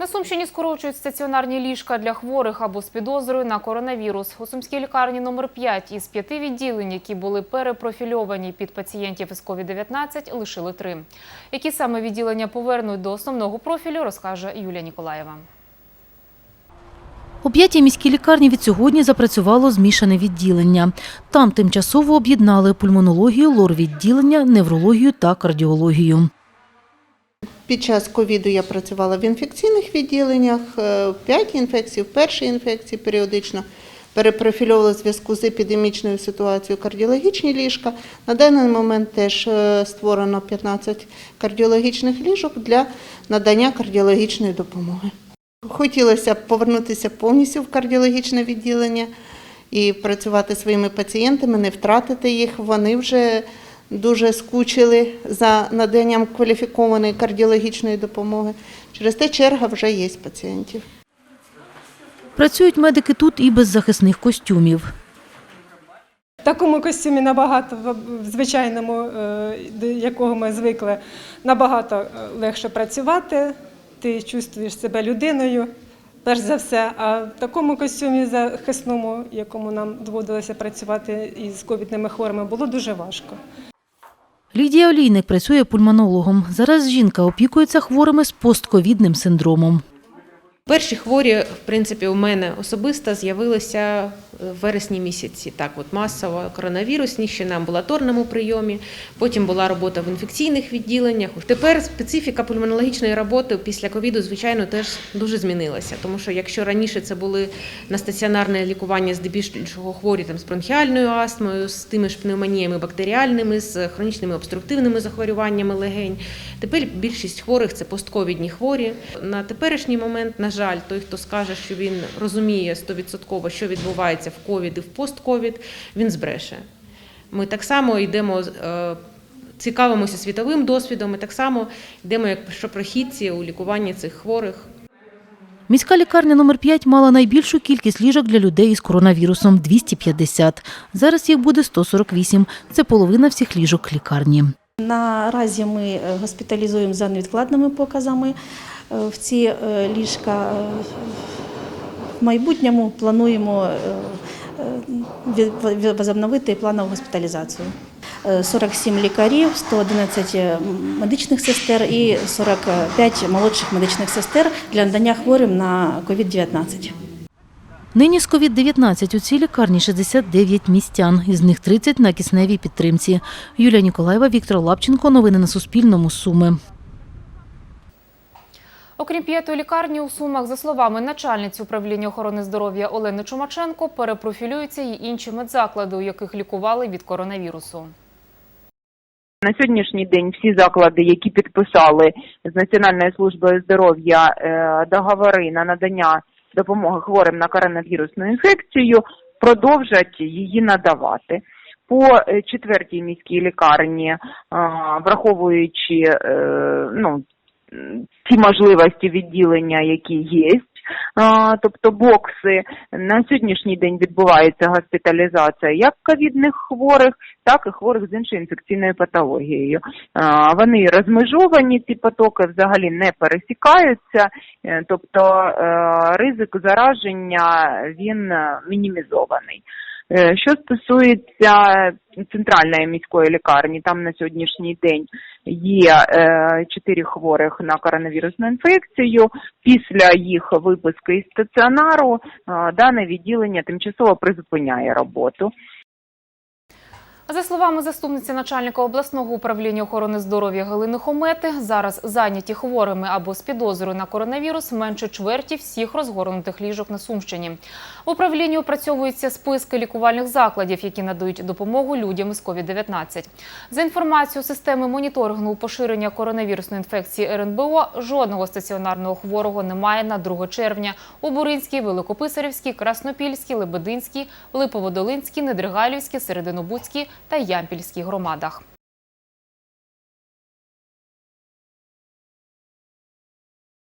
На Сумщині скорочують стаціонарні ліжка для хворих або з підозрою на коронавірус. У Сумській лікарні номер 5 із п'яти відділень, які були перепрофільовані під пацієнтів із COVID-19, лишили три. Які саме відділення повернуть до основного профілю, розкаже Юлія Ніколаєва. У п'ятій міській лікарні від сьогодні запрацювало змішане відділення. Там тимчасово об'єднали пульмонологію, лор-відділення, неврологію та кардіологію. Під час ковіду я працювала в інфекційних відділеннях, е, в п'ятій інфекції, в першій інфекції періодично. Перепрофільовувала в зв'язку з епідемічною ситуацією кардіологічні ліжка. На даний момент теж е, створено 15 кардіологічних ліжок для надання кардіологічної допомоги. Хотілося б повернутися повністю в кардіологічне відділення і працювати своїми пацієнтами, не втратити їх. Вони вже дуже скучили за наданням кваліфікованої кардіологічної допомоги. Через те черга вже є пацієнтів. Працюють медики тут і без захисних костюмів. В такому костюмі набагато в в звичайному, е, до якого ми звикли, набагато е, легше працювати. Ти чувствуєш себе людиною, перш за все. А в такому костюмі захисному, якому нам доводилося працювати із ковідними хворими, було дуже важко. Лідія Олійник працює пульмонологом. Зараз жінка опікується хворими з постковідним синдромом. Перші хворі, в принципі, у мене особисто з'явилися в вересні місяці. Так, от масово коронавірусні, ще на амбулаторному прийомі. Потім була робота в інфекційних відділеннях. Тепер специфіка пульмонологічної роботи після ковіду, звичайно, теж дуже змінилася. Тому що якщо раніше це були на стаціонарне лікування здебільшого хворі там з бронхіальною астмою, з тими ж пневмоніями бактеріальними, з хронічними обструктивними захворюваннями легень. Тепер більшість хворих це постковідні хворі. На теперішній момент, на жаль, той, хто скаже, що він розуміє 100%, що відбувається в ковід і в постковід, він збреше. Ми так само йдемо, е, цікавимося світовим досвідом, і так само йдемо як першопрохідці у лікуванні цих хворих. Міська лікарня номер 5 мала найбільшу кількість ліжок для людей із коронавірусом – 250. Зараз їх буде 148. Це половина всіх ліжок лікарні. Наразі ми е, госпіталізуємо за невідкладними показами е, в ці ліжка. Е, майбутньому плануємо е, е, возобновити планову госпіталізацію. Е, 47 лікарів, 111 медичних сестер і 45 молодших медичних сестер для надання хворим на COVID-19. Нині з COVID-19 у цій лікарні 69 містян, із них 30 на кисневій підтримці. Юлія Ніколаєва, Віктор Лапченко. Новини на Суспільному. Суми. Окрім п'ятої лікарні у Сумах, за словами начальниці управління охорони здоров'я Олени Чумаченко, перепрофілюються й інші медзаклади, у яких лікували від коронавірусу. На сьогоднішній день всі заклади, які підписали з Національною службою здоров'я е, договори на надання допомоги хворим на коронавірусну інфекцію, продовжать її надавати. По е, четвертій міській лікарні, е, враховуючи ну, ті можливості відділення, які є, тобто бокси. На сьогоднішній день відбувається госпіталізація як ковідних хворих, так і хворих з іншою інфекційною патологією. Вони розмежовані, ці потоки взагалі не пересікаються, е, тобто е, ризик зараження він е, мінімізований. Що стосується центральної міської лікарні, там на сьогоднішній день є е, чотири хворих на коронавірусну інфекцію. Після їх виписки із стаціонару е, дане відділення тимчасово призупиняє роботу. За словами заступниці начальника обласного управління охорони здоров'я Галини Хомети, зараз зайняті хворими або з підозрою на коронавірус менше чверті всіх розгорнутих ліжок на Сумщині. В управлінні опрацьовуються списки лікувальних закладів, які надають допомогу людям із COVID-19. За інформацією системи моніторингу поширення коронавірусної інфекції РНБО, жодного стаціонарного хворого немає на 2 червня у Буринській, Великописарівській, Краснопільській, Лебединській, Липоводолинській, Недригалівській, Серединобудській та Ямпільській громадах.